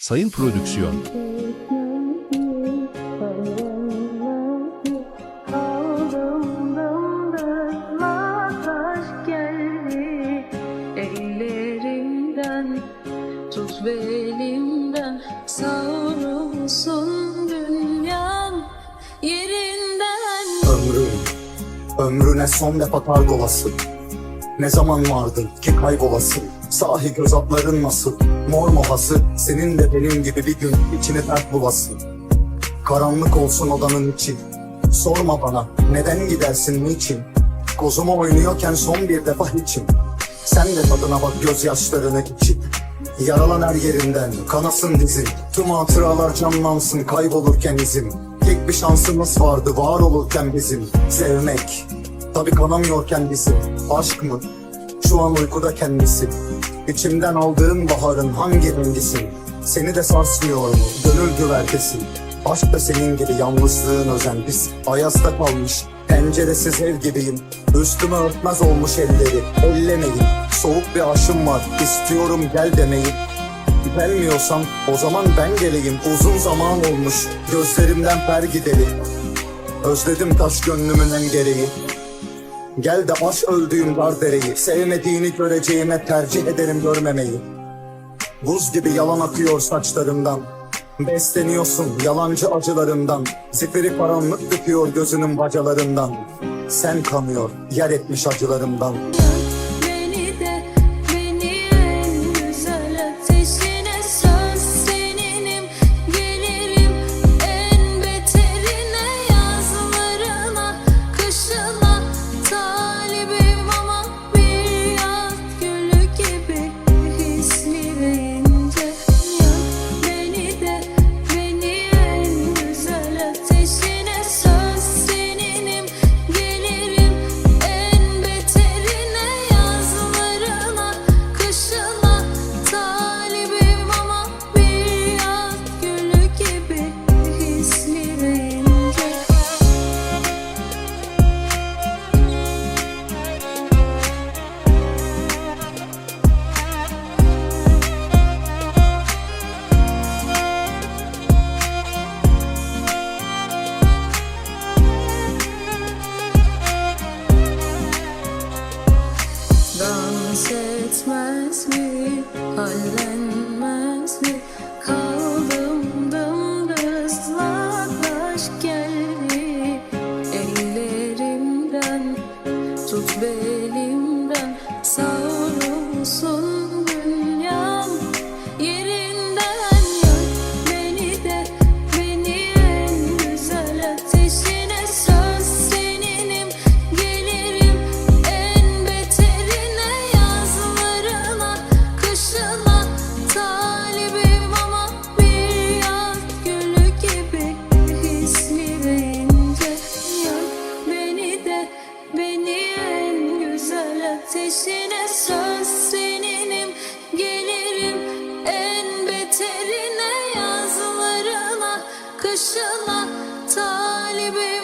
Sayın Prodüksiyon. Tut belimden savrulsun dünyam yerinden. Ömrüm, ömrüne son defa kargolasın Ne zaman vardın ki kaybolasın Sahi göz atların nasıl Mor movası Senin de benim gibi bir gün içini dert bulasın Karanlık olsun odanın içi Sorma bana neden gidersin niçin? Kozuma oynuyorken son bir defa içim Sen de tadına bak gözyaşlarını içip. Yaralan her yerinden kanasın dizin. Tüm hatıralar canlansın kaybolurken izim Tek bir şansımız vardı var olurken bizim. Sevmek Tabi kanamıyorken bizim. Aşk mı? Şu an uykuda kendisi İçimden aldığın baharın hangi rengisin? Seni de sarsmıyor mu? Gönül güvertesin. Aşk da senin gibi yalnızlığın özenlisi Ayazda kalmış penceresiz ev gibiyim. Üstüme örtmez olmuş elleri Ellemeyin. Soğuk bir aşım var istiyorum gel demeyin. Gelmiyorsan o zaman ben geleyim. Uzun zaman olmuş gözlerimden per gideli. Özledim taş gönlümün en gereği Gel de aş öldüğüm dar dereyi Sevmediğini göreceğime tercih ederim görmemeyi. Buz gibi yalan akıyor saçlarından Besleniyorsun yalancı acılarından Zifiri karanlık döküyor gözünün bacalarından. Sen kanıyor yer etmiş acılarımdan sets my sweet on. Söz seninim Gelirim en beterine Yazlarına, kışına talibim.